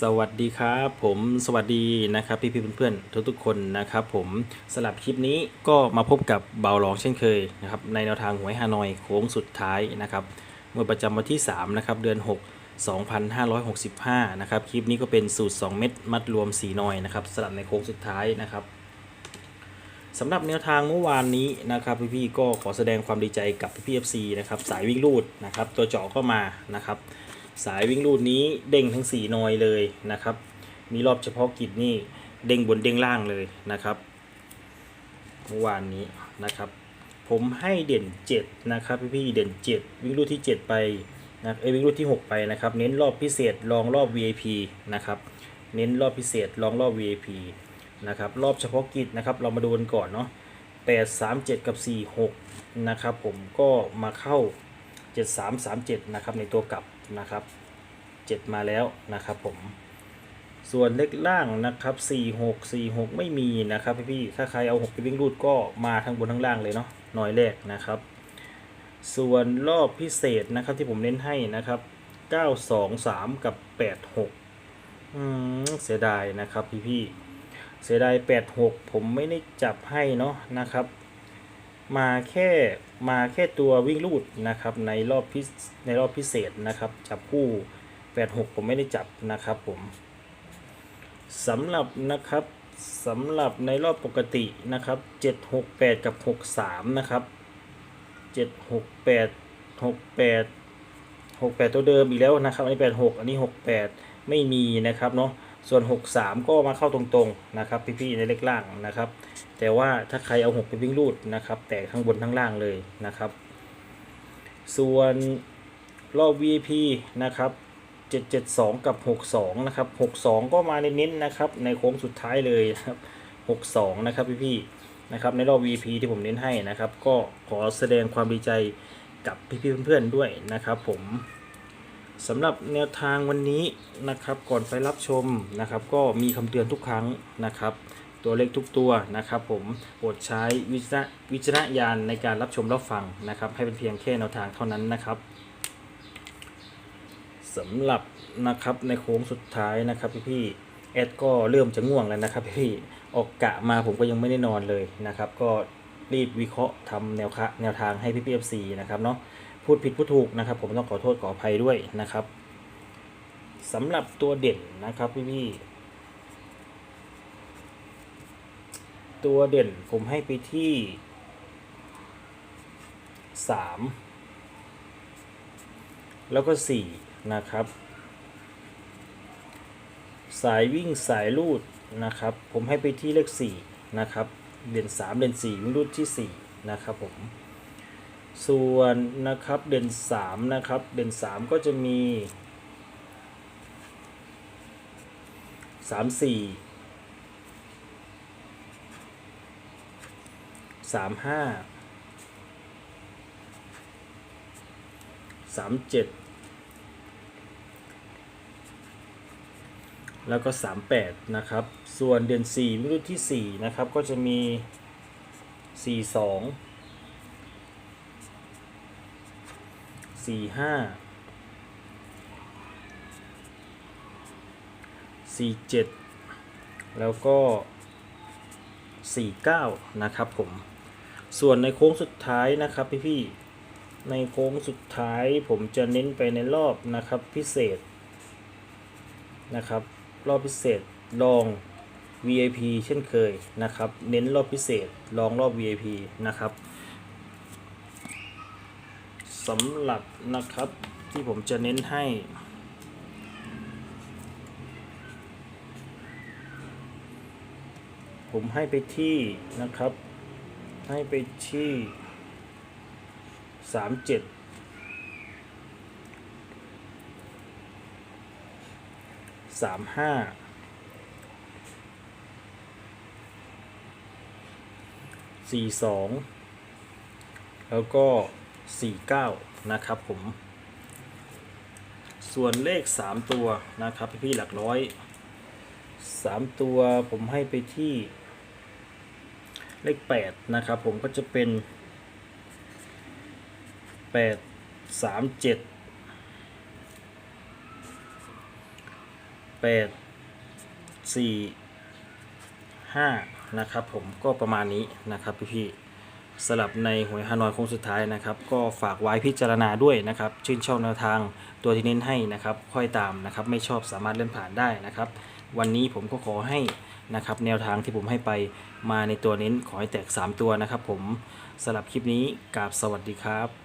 สวัสดีครับผมสวัสดีนะครับพี่พี่ๆเพื่อนๆทุกๆคนนะครับผมสลับคลิปนี้ก็มาพบกับเบาหลองเช่นเคยนะครับในแนวทางหวยฮานอยโค้งสุดท้ายนะครับเมื่อประจำวันที่3นะครับเดือน 6 2565นะครับคลิปนี้ก็เป็นสูตร 2 เม็ดมัดรวม4นอยนะครับสลับในโค้งสุดท้ายนะครับสำหรับแนวทางเมื่อวานนี้นะครับพี่ๆก็ขอแสดงความดีใจกับพี่พีเอฟซีนะครับสายวิ่งลูดนะครับตัวเจาะก็มานะครับ สายวิ่งรูดนี้เด้งทั้ง 4 นอยเลยนะครับ มีรอบเฉพาะกิจนี่เด้งบนเด้งล่างเลยนะครับเมื่อวานนี้นะครับ ผมให้เด่น 7 นะครับพี่พี่ๆเด่น 7 วิ่งรูดที่ 7 ไปนะเอวิ่งรูดที่ 6 ไปนะครับ เน้นรอบพิเศษลองรอบ VIP นะครับ เน้นรอบพิเศษลองรอบ VIP นะครับ รอบเฉพาะกิจนะครับ เรามาดูกันก่อนเนาะ8 3 7 กับ 4 6 นะครับ ผมก็มาเข้า 7 3 3 7 นะครับ ในตัวกลับ นะครับ 7 มาแล้วนะครับผมส่วนเลขล่างนะครับ4 6 4 6 ไม่มีนะครับพี่ๆถ้าใครเอา 6 ไปวิ่งรูดก็มาทั้งบนทั้งล่างเลยเนาะหน่อยแรกนะครับ ส่วนรอบพิเศษนะครับที่ผมเน้นให้นะครับ 9 2 3 กับ 8 6อืมเสียดายนะครับพี่ๆเสียดาย 8 6 ผมไม่ได้จับให้เนาะนะครับ มาแค่มาแค่ตัววิ่งลูดนะครับในรอบพิในรอบพิเศษนะครับ จับคู่ 86 ผมไม่ได้จับนะครับผมสำหรับนะครับสำหรับในรอบปกตินะครับ 768 กับ 63 นะครับ 768 68 68 ตัวเดิมอีกแล้วนะครับ อันนี้ 86 อันนี้ 68 ไม่มีนะครับเนาะ ส่วน 63 ก็มาเข้าตรงๆนะครับพี่ๆในเลขล่างนะครับ แต่ว่าถ้าใครเอา 6 ไปวิ่งรูดนะครับ แตกทั้งบนทั้งล่างเลยนะครับ ส่วนรอบ VIP นะครับ 772 กับ 62 นะครับ 62 ก็มาเน้นๆนะครับ ในโค้งสุดท้ายเลยครับ 62 นะครับพี่ๆนะครับในรอบ VIP ที่ผมเน้นให้นะครับ ก็ขอแสดงความดีใจกับพี่ๆเพื่อนๆด้วยนะครับผม สำหรับแนวทางวันนี้นะครับก่อนไปรับชมนะครับ ก็มีคำเตือนทุกครั้งนะครับ ตัวเลขทุกตัวนะครับ ผมโปรดใช้วิจารณวิจารณญาณในการรับชมรับฟังนะครับ ให้เป็นเพียงแค่แนวทางเท่านั้นนะครับสำหรับนะครับในโค้งสุดท้ายนะครับพี่ๆแอดก็เริ่มจะง่วงแล้วนะครับพี่ออกกะมาผมก็ยังไม่ได้นอนเลยนะครับ ก็รีบวิเคราะห์ทำแนวคะแนวทางให้พี่พีเอฟซีนะครับเนาะ พูดผิดพูดถูกนะครับ ผมต้องขอโทษขออภัยด้วยนะครับสำหรับตัวเด่นนะครับพี่ๆตัวเด่นผมให้ไปที่สามแล้วก็สี่นะครับ สายวิ่งสายลูดนะครับ ผมให้ไปที่เลขสี่นะครับเด่นสามเด่นสี่วิ่งลูดที่สี่นะครับผม ส่วนนะครับเดือน3นะครับเดือน3 ก็จะมี 3 4 3 5 3 7 แล้วก็ 38 นะครับ ส่วนเดือน4ไม่รู้ที่ 4 นะครับ ก็จะมี 4 2 สี่ห้าสี่เจ็ดแล้วก็ 49 นะครับผม ส่วนในโค้งสุดท้ายนะครับพี่ๆในโค้งสุดท้ายผมจะเน้นไปในรอบนะครับพิเศษนะครับ รอบพิเศษลอง VIP เช่นเคยนะครับ เน้นรอบพิเศษลองรอบ VIP นะครับ สำหรับนะครับที่ผมจะเน้นให้ผมให้ไปที่นะครับ ให้ไปที่สามเจ็ดสามห้าสี่สองแล้วก็ สี่เก้านะครับผม ส่วนเลขสามตัวนะครับพี่ๆหลักร้อยสามตัวผมให้ไปที่เลข 8 นะครับผมก็จะเป็น 8 3 7แปดสี่ห้านะครับผมก็ประมาณนี้นะครับพี่ๆ สลับในหวยฮานอยโค้งสุดท้ายนะครับ ก็ฝากไว้พิจารณาด้วยนะครับ ชื่นชอบแนวทางตัวที่เน้นให้นะครับ ค่อยตามนะครับ ไม่ชอบสามารถเลื่อนผ่านได้นะครับ วันนี้ผมก็ขอให้นะครับ แนวทางที่ผมให้ไปมาในตัวเน้นขอให้แตก 3 ตัวนะครับ ผมสำหรับคลิปนี้กราบสวัสดีครับ